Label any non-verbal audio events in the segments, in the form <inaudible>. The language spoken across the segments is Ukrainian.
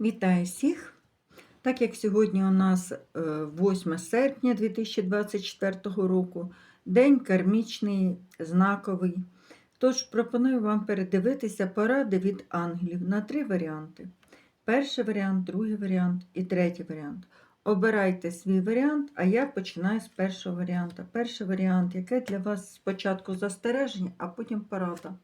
Вітаю всіх! Так як сьогодні у нас е, 8 серпня 2024 року, день кармічний, знаковий. Тож пропоную вам передивитися поради від ангелів на три варіанти. Перший варіант, другий варіант і третій варіант. Обирайте свій варіант, а я починаю з першого варіанту. Перший варіант, яке для вас спочатку застереження, а потім порада.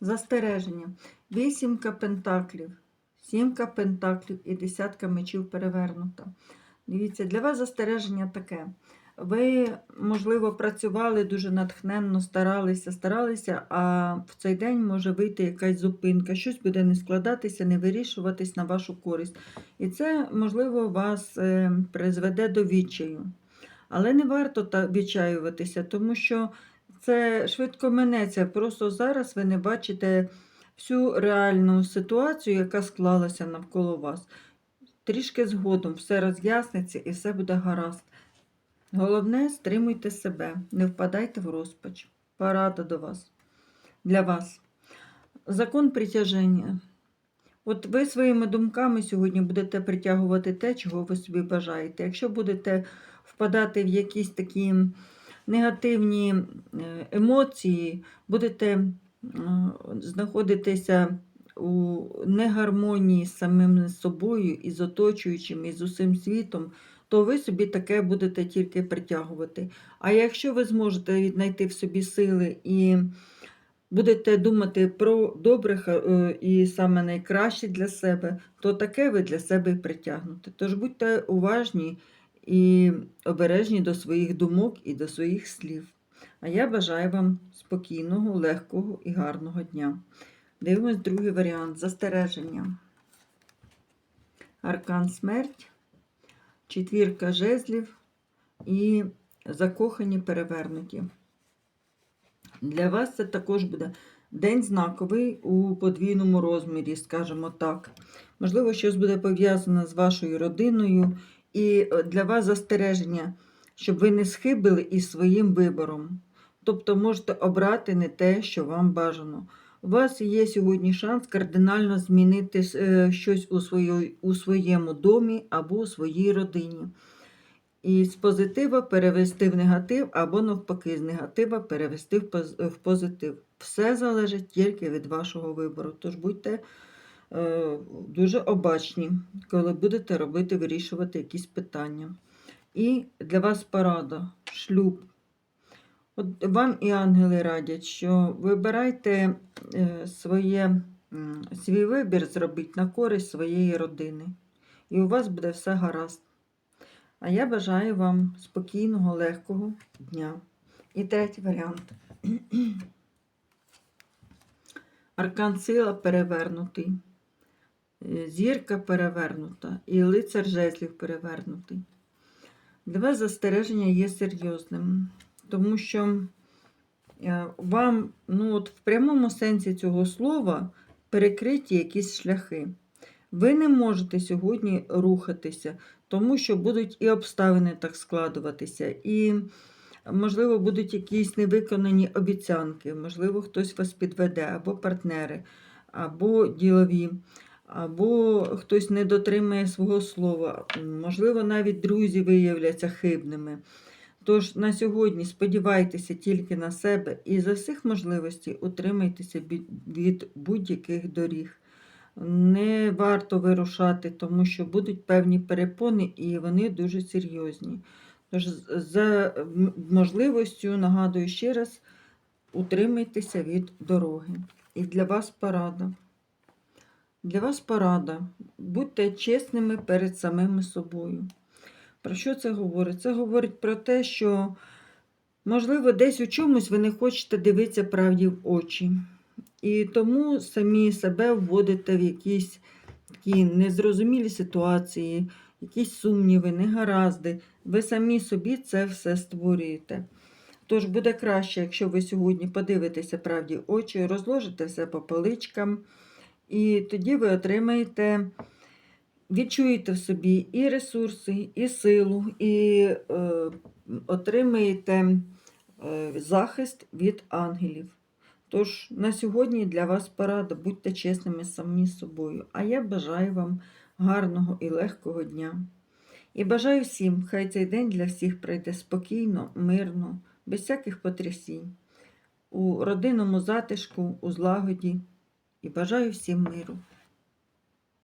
Застереження. Вісімка пентаклів. Сімка пентаклів і десятка мечів перевернута. Дивіться, для вас застереження таке. Ви, можливо, працювали дуже натхненно, старалися, старалися, а в цей день може вийти якась зупинка, щось буде не складатися, не вирішуватись на вашу користь. І це, можливо, вас е, призведе до відчаю. Але не варто відчаюватися, тому що це швидко минеться. Просто зараз ви не бачите всю реальну ситуацію, яка склалася навколо вас. Трішки згодом все роз'ясниться і все буде гаразд. Головне, стримуйте себе, не впадайте в розпач. Порада до вас. Для вас. Закон притяження. От ви своїми думками сьогодні будете притягувати те, чого ви собі бажаєте. Якщо будете впадати в якісь такі негативні е, емоції, будете е, знаходитися у негармонії з самим собою, і з оточуючим, і з усім світом, то ви собі таке будете тільки притягувати. А якщо ви зможете віднайти в собі сили і будете думати про добре і саме найкраще для себе, то таке ви для себе і притягнете. Тож будьте уважні і обережні до своїх думок і до своїх слів. А я бажаю вам спокійного, легкого і гарного дня. Дивимось другий варіант застереження. Аркан смерть, четвірка жезлів і закохані перевернуті. Для вас це також буде день знаковий у подвійному розмірі, скажімо так. Можливо, щось буде пов'язане з вашою родиною, і для вас застереження, щоб ви не схибили із своїм вибором. Тобто можете обрати не те, що вам бажано. У вас є сьогодні шанс кардинально змінити е, щось у, свої, у своєму домі або у своїй родині. І з позитива перевести в негатив, або навпаки, з негатива перевести в позитив. Все залежить тільки від вашого вибору. Тож будьте е, дуже обачні, коли будете робити, вирішувати якісь питання. І для вас порада, шлюб. От Вам і ангели радять, що вибирайте е, своє, свій вибір зробіть на користь своєї родини. І у вас буде все гаразд. А я бажаю вам спокійного, легкого дня. І третій варіант. <clears throat> Аркан сила перевернутий, е, зірка перевернута і лицар жезлів перевернутий. Для вас застереження є серйозним тому що е, вам ну, от в прямому сенсі цього слова перекриті якісь шляхи. Ви не можете сьогодні рухатися, тому що будуть і обставини так складуватися, і, можливо, будуть якісь невиконані обіцянки, можливо, хтось вас підведе, або партнери, або ділові, або хтось не дотримає свого слова, можливо, навіть друзі виявляться хибними. Тож на сьогодні сподівайтеся тільки на себе і за всіх можливостей утримайтеся від будь-яких доріг. Не варто вирушати, тому що будуть певні перепони, і вони дуже серйозні. Тож, за можливістю, нагадую ще раз, утримайтеся від дороги. І для вас порада. Для вас порада. Будьте чесними перед самими собою. Про що це говорить? Це говорить про те, що, можливо, десь у чомусь ви не хочете дивитися правді в очі. І тому самі себе вводите в якісь такі незрозумілі ситуації, якісь сумніви, негаразди. Ви самі собі це все створюєте. Тож буде краще, якщо ви сьогодні подивитеся правді в очі, розложите все по поличкам, і тоді ви отримаєте відчуєте в собі і ресурси, і силу, і е, отримаєте е, захист від ангелів. Тож на сьогодні для вас порада, будьте чесними самі з собою. А я бажаю вам гарного і легкого дня. І бажаю всім, хай цей день для всіх пройде спокійно, мирно, без всяких потрясінь, у родинному затишку, у злагоді. І бажаю всім миру.